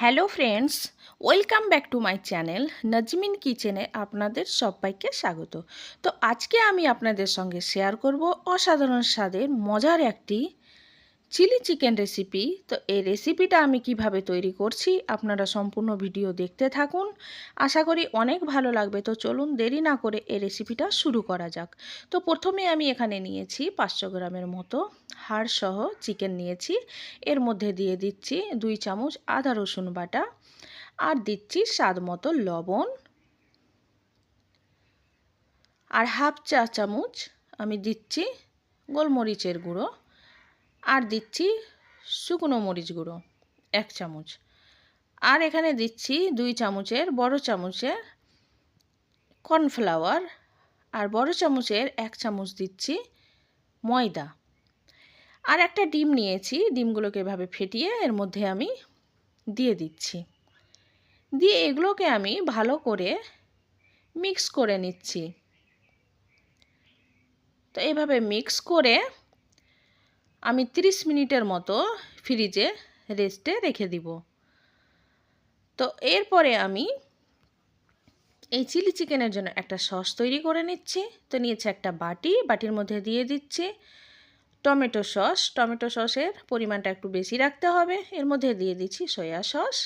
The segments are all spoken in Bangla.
Hello friends, welcome back to my channel Nazmin কিচেনে আপনাদের সবাইকে স্বাগত। তো আজকে আমি আপনাদের সঙ্গে শেয়ার করব অসাধারণ স্বাদের মজার একটি চিলি চিকেন রেসিপি তো এই রেসিপিটা আমি কীভাবে তৈরি করছি আপনারা সম্পূর্ণ ভিডিও দেখতে থাকুন। আশা করি অনেক ভালো লাগবে, তো চলুন দেরি না করে এই রেসিপিটা শুরু করা যাক। তো প্রথমে আমি এখানে নিয়েছি পাঁচশো গ্রামের মতো হাড়সহ চিকেন নিয়েছি, এর মধ্যে দিয়ে দিচ্ছি দুই চামচ আদা রসুন বাটা, আর দিচ্ছি স্বাদ মতো লবণ, আর হাফ চা চামচ আমি দিচ্ছি গোলমরিচের গুঁড়ো আর দিচ্ছি শুকনো মরিচ গুঁড়ো, এক চামচ। আর এখানে দিচ্ছি দুই চামচের বড় চামচের কর্নফ্লাওয়ার, আর বড় চামচের এক চামচ দিচ্ছি ময়দা। আর একটা ডিম নিয়েছি, ডিমগুলোকে এভাবে ফেটিয়ে এর মধ্যে আমি দিয়ে দিচ্ছি। দিয়ে এগুলোকে আমি ভালো করে মিক্স করে নিচ্ছি। তো এভাবে মিক্স করে আমি 30 মিনিটের মতো ফ্রিজে রেস্টে রেখে দিব। তো এরপরে আমি এই চিলি চিকেনের জন্য একটা সস তৈরি করে নিচ্ছি। তো নিয়েছি একটা বাটি, বাটির মধ্যে দিয়ে দিচ্ছি টমেটো সস। টমেটো সসের পরিমাণটা একটু বেশি রাখতে হবে। এর মধ্যে দিয়ে দিচ্ছি সয়া সস।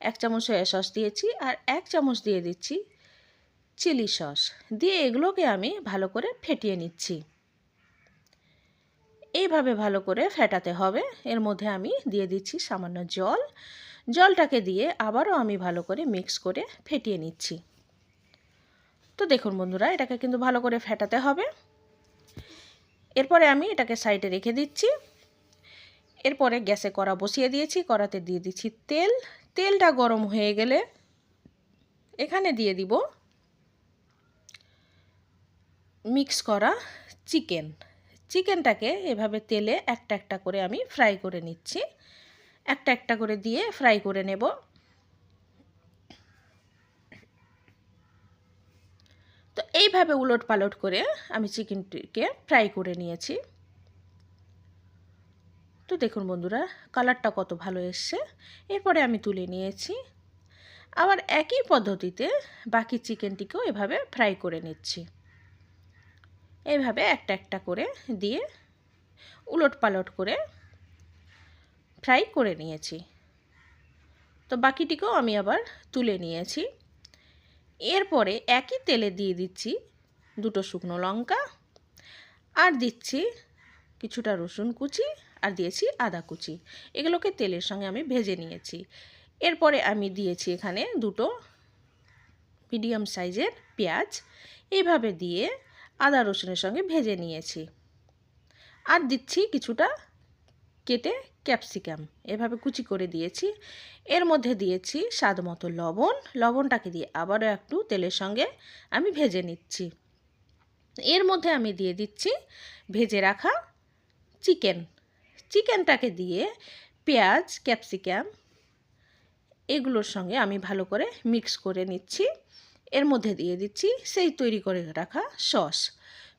এক চামচ সয়া সস দিয়েছি আর এক চামচ দিয়ে দিচ্ছি চিলি সস। দিয়ে এগুলোকে আমি ভালো করে ফেটিয়ে নিচ্ছি। এইভাবে ভালো করে ফেটাতে হবে। এর মধ্যে আমি দিয়ে দিচ্ছি সামান্য জল। জলটাকে দিয়ে আবারও আমি ভালো করে মিক্স করে ফেটিয়ে নিচ্ছি। তো দেখুন বন্ধুরা, এটাকে কিন্তু ভালো করে ফেটাতে হবে। এরপরে আমি এটাকে সাইডে রেখে দিচ্ছি। এরপরে গ্যাসে কড়া বসিয়ে দিয়েছি। কড়াতে দিয়ে দিচ্ছি তেল। তেলটা গরম হয়ে গেলে এখানে দিয়ে দিব মিক্স করা চিকেন। চিকেনটাকে এভাবে তেলে একটা একটা করে আমি ফ্রাই করে নিচ্ছি। একটা একটা করে দিয়ে ফ্রাই করে নেব। তো এইভাবে উলট পালট করে আমি চিকেনটিকে ফ্রাই করে নিয়েছি। তো দেখুন বন্ধুরা, কালারটা কত ভালো এসছে। এরপরে আমি তুলে নিয়েছি। আবার একই পদ্ধতিতে বাকি চিকেনটিকেও এভাবে ফ্রাই করে নিচ্ছি। এইভাবে একটা একটা করে দিয়ে উলট পালট করে ফ্রাই করে নিয়েছি। তো বাকিটিকেও আমি আবার তুলে নিয়েছি। এরপরে একই তেলে দিয়ে দিচ্ছি দুটো শুকনো লঙ্কা আর দিচ্ছি কিছুটা রসুন কুচি আর দিয়েছি আদা কুচি। এগুলোকে তেলের সঙ্গে আমি ভেজে নিয়েছি। এরপরে আমি দিয়েছি এখানে দুটো মিডিয়াম সাইজের পেঁয়াজ। এইভাবে দিয়ে আদা রসুনের সঙ্গে ভেজে নিয়েছি। আর দিচ্ছি কিছুটা কেটে ক্যাপসিকাম। এভাবে কুচি করে দিয়েছি। এর মধ্যে দিয়েছি স্বাদ মতো লবণ। লবণটাকে দিয়ে আবারও একটু তেলের সঙ্গে আমি ভেজে নিচ্ছি। এর মধ্যে আমি দিয়ে দিচ্ছি ভেজে রাখা চিকেন। চিকেনটাকে দিয়ে পেঁয়াজ, ক্যাপসিকাম এগুলোর সঙ্গে আমি ভালো করে মিক্স করে নিচ্ছি। এর মধ্যে দিয়ে দিচ্ছি, সেই তৈরি করে রাখা সস।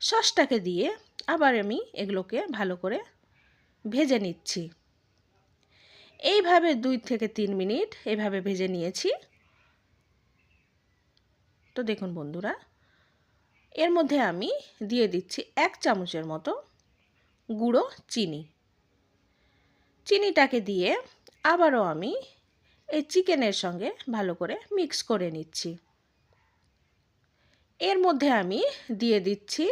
সসটাকে দিয়ে আবার আমি এগুলোকে ভালো করে ভেজে নিচ্ছি। এইভাবে দুই থেকে তিন মিনিট এভাবে ভেজে নিয়েছি। তো দেখুন বন্ধুরা, এর মধ্যে আমি দিয়ে দিচ্ছি এক চামচের মতো গুঁড়ো চিনি। চিনিটাকে দিয়ে আবারও আমি এই চিকেনের সঙ্গে ভালো করে মিক্স করে নিচ্ছি। এর মধ্যে আমি দিয়ে দিচ্ছি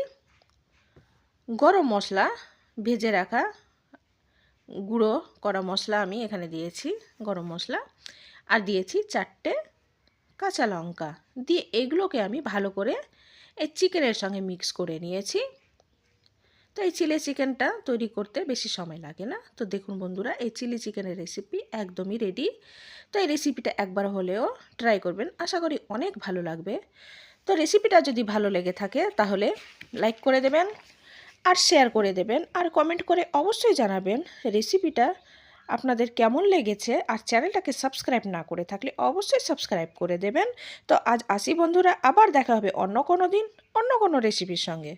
গরম মশলা, ভেজে রাখা গুঁড়ো করা মশলা আমি এখানে দিয়েছি, গরম মশলা। আর দিয়েছি চারটে কাঁচা লঙ্কা। দিয়ে এগুলোকে আমি ভালো করে এই চিকেনের সঙ্গে মিক্স করে নিয়েছি। তো এই চিলি চিকেনটা তৈরি করতে বেশি সময় লাগে না। তো দেখুন বন্ধুরা, এই চিলি চিকেনের রেসিপি একদমই রেডি তো এই রেসিপিটা একবার হলেও ট্রাই করবেন। আশা করি অনেক ভালো লাগবে। তো রেসিপিটা যদি ভালো লেগে থাকে, তাহলে লাইক করে দেবেন আর শেয়ার করে দেবেন। আর কমেন্ট করে অবশ্যই জানাবেন রেসিপিটা আপনাদের কেমন লেগেছে। আর চ্যানেলটাকে সাবস্ক্রাইব না করে থাকলে অবশ্যই সাবস্ক্রাইব করে দেবেন। তো আজ আসি বন্ধুরা, আবার দেখা হবে অন্য কোনো দিন, অন্য কোনো রেসিপির সঙ্গে।